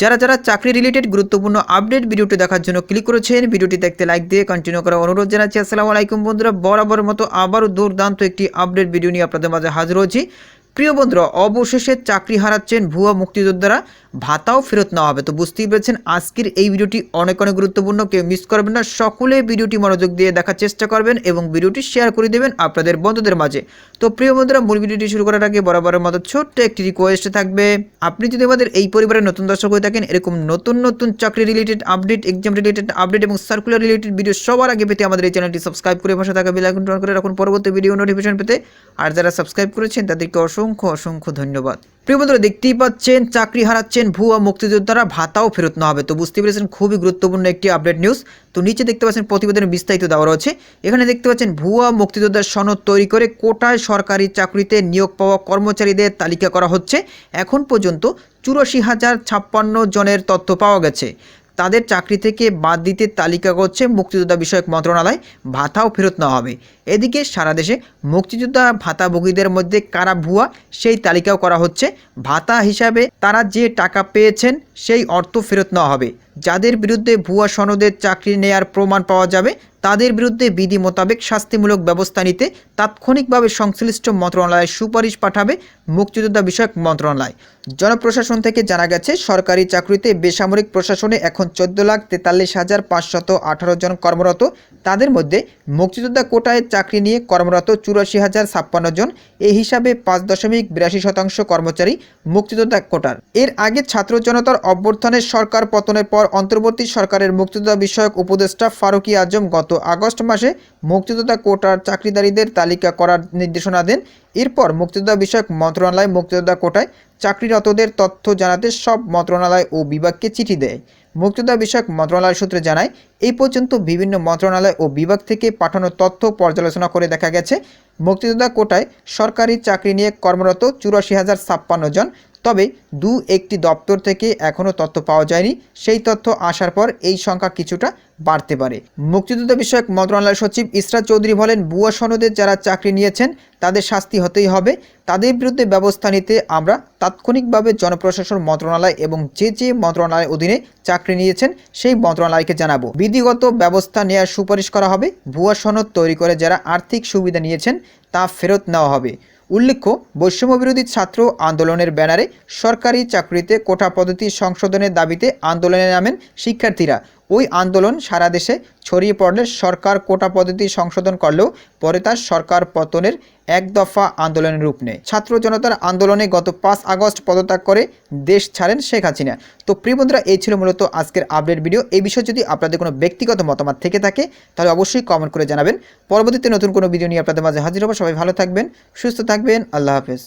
যারা যারা চাকরি রিলেটেড গুরুত্বপূর্ণ আপডেট ভিডিওটি দেখার জন্য ক্লিক করেছেন, ভিডিওটি দেখতে লাইক দিয়ে কন্টিনিউ করার অনুরোধ জানাচ্ছি। আসসালামু আলাইকুম বন্ধুরা, বরাবর মতো আবারও দুর্দান্ত একটি আপডেট ভিডিও নিয়ে আপনাদের মাঝে হাজির হয়েছি। প্রিয় বন্ধুরা, অবশেষে চাকরি হারাচ্ছেন ভুয়া মুক্তিযোদ্ধারা, ভাতাও ফেরত নেওয়া হবে। তো বুঝতেই পেরেছেন, আজকের এই ভিডিওটি অনেক অনেক গুরুত্বপূর্ণ। কেউ মিস করবেন না, সকলে ভিডিওটি মনোযোগ দিয়ে দেখার চেষ্টা করবেন এবং ভিডিওটি শেয়ার করে দেবেন আপনাদের বন্ধুদের মাঝে। তো প্রিয় বন্ধুরা, মূল ভিডিওটি শুরু করার আগে বরাবরের মতো ছোট্ট একটি রিকোয়েস্ট থাকবে। আপনি যদি আমাদের এই পরিবারের নতুন দর্শক হয়ে থাকেন, এরকম নতুন নতুন চাকরি related update exam related update এবং সার্কুলার রিলেটেড ভিডিও সবার আগে পেতে আমাদের এই চ্যানেলটি সাবস্ক্রাইব করে পাশে থাকা বেল আইকনটি অন করে রাখুন। পরবর্তী ভিডিও নোটিফিকেশন পেতে আর যারা সাবস্ক্রাইব করেছেন, তাদেরকে অসংখ্য অসংখ্য অসংখ্য ধন্যবাদ। প্রিয় বন্ধুরা, দেখতেই পাচ্ছেন, চাকরি হারাচ্ছেন ভুয়া মুক্তিযোদ্ধারা, ভাতাও ফেরত না হবে। তো বুঝতে পেরেছেন, খুবই গুরুত্বপূর্ণ একটি আপডেট নিউজ। তো নিচে দেখতে পাচ্ছেন প্রতিবেদনের বিস্তারিত দেওয়া রয়েছে। এখানে দেখতে পাচ্ছেন, ভুয়া মুক্তিযোদ্ধার সনদ তৈরি করে কোটায় সরকারি চাকরিতে নিয়োগ পাওয়া কর্মচারীদের তালিকা করা হচ্ছে। এখন পর্যন্ত চুরাশি হাজার ছাপ্পান্ন জনের তথ্য পাওয়া গেছে। তাদের চাকরি থেকে বাদ দিতে তালিকা করছে মুক্তিযোদ্ধা বিষয়ক মন্ত্রণালয়, ভাতাও ফেরত নেওয়া হবে। এদিকে সারা দেশে মুক্তিযোদ্ধা ভাতাভোগীদের মধ্যে কারা ভুয়া, সেই তালিকাও করা হচ্ছে। ভাতা হিসাবে তারা যে টাকা পেয়েছেন, সেই অর্থ ফেরত নেওয়া হবে। যাদের বিরুদ্ধে ভুয়া সনদের চাকরি নেয়ার প্রমাণ পাওয়া যাবে, তাদের বিরুদ্ধে বিধি মোতাবেক শাস্তিমূলক ব্যবস্থা নিতে তাৎক্ষণিকভাবে সংশ্লিষ্ট মন্ত্রণালয়ে সুপারিশ পাঠাবে মুক্তিযোদ্ধা বিষয়ক মন্ত্রণালয়। জনপ্রশাসন থেকে জানা গেছে, সরকারি চাকরিতে বেসামরিক প্রশাসনে এখন চোদ্দ লাখ তেতাল্লিশ হাজার পাঁচশত আঠারো জন কর্মরত। তাদের মধ্যে মুক্তিযোদ্ধা কোটায় চাকরি নিয়ে কর্মরত চুরাশি হাজার ছাপ্পান্ন জন। এই হিসাবে পাঁচ দশমিক বিরাশি শতাংশ কর্মচারী মুক্তিযোদ্ধা কোটার। এর আগে ছাত্র জনতার অভ্যর্থনে সরকার পতনের পর অন্তর্বর্তী সরকারের মুক্তিযোদ্ধা বিষয়ক উপদেষ্টা ফারুকি আজম গত আগস্ট মাসে মুক্তিযোদ্ধা কোটার চাকরিদারীদের তালিকা করার নির্দেশনা দেন। এরপর মুক্তিযোদ্ধা বিষয়ক মন্ত্রণালয় মুক্তিযোদ্ধা কোটায় চাকরিরতদের তথ্য জানাতে সব মন্ত্রণালয় ও বিভাগকে চিঠি দেয়। মুক্তিযোদ্ধা বিষয়ক মন্ত্রণালয় সূত্রে জানায়, এই পর্যন্ত বিভিন্ন মন্ত্রণালয় ও বিভাগ থেকে পাঠানো তথ্য পর্যালোচনা করে দেখা গেছে, মুক্তিযোদ্ধা কোটায় সরকারি চাকরি নিয়ে কর্মরত চুরাশি হাজার ছাপ্পান্ন জন তবে দু একটি দপ্তর থেকে এখনও তথ্য পাওয়া যায়নি। সেই তথ্য আসার পর এই সংখ্যা কিছুটা বাড়তে পারে। মুক্তিযুদ্ধ বিষয়ক মন্ত্রণালয় সচিব ইসরা চৌধুরী বলেন, বুয়া সনদের যারা চাকরি নিয়েছেন, তাদের শাস্তি হতেই হবে। তাদের বিরুদ্ধে ব্যবস্থা নিতে আমরা তাৎক্ষণিকভাবে জনপ্রশাসন মন্ত্রণালয় এবং যে যে মন্ত্রণালয়ের অধীনে চাকরি নিয়েছেন, সেই মন্ত্রণালয়কে জানাব। বিধিগত ব্যবস্থা নেওয়ার সুপারিশ করা হবে। ভুয়া সনদ তৈরি করে যারা আর্থিক সুবিধা নিয়েছেন, তা ফেরত নেওয়া হবে। উল্লেখ্য বৈষম্য বিরোধী ছাত্র আন্দোলনের ব্যানারে সরকারি চাকরিতে কোটা পদ্ধতি সংশোধনের দাবিতে আন্দোলনে নামেন শিক্ষার্থীরা। ওই আন্দোলন সারা দেশে ছড়িয়ে পড়লে সরকার কোটা পদ্ধতি সংশোধন করলেও পরে তার সরকার পতনের এক দফা আন্দোলনের রূপ নেয়। ছাত্র জনতার আন্দোলনে গত পাঁচ আগস্ট পদত্যাগ করে দেশ ছাড়েন শেখ হাসিনা। তো প্রিয় বন্ধুরা, এই ছিল মূলত আজকের আপডেট ভিডিও। এই বিষয়ে যদি আপনাদের কোনো ব্যক্তিগত মতামত থেকে থাকে, তাহলে অবশ্যই কমেন্ট করে জানাবেন। পরবর্তীতে নতুন কোনো ভিডিও নিয়ে আপনাদের মাঝে হাজির হব। সবাই ভালো থাকবেন, সুস্থ থাকবেন। আল্লাহ হাফেজ।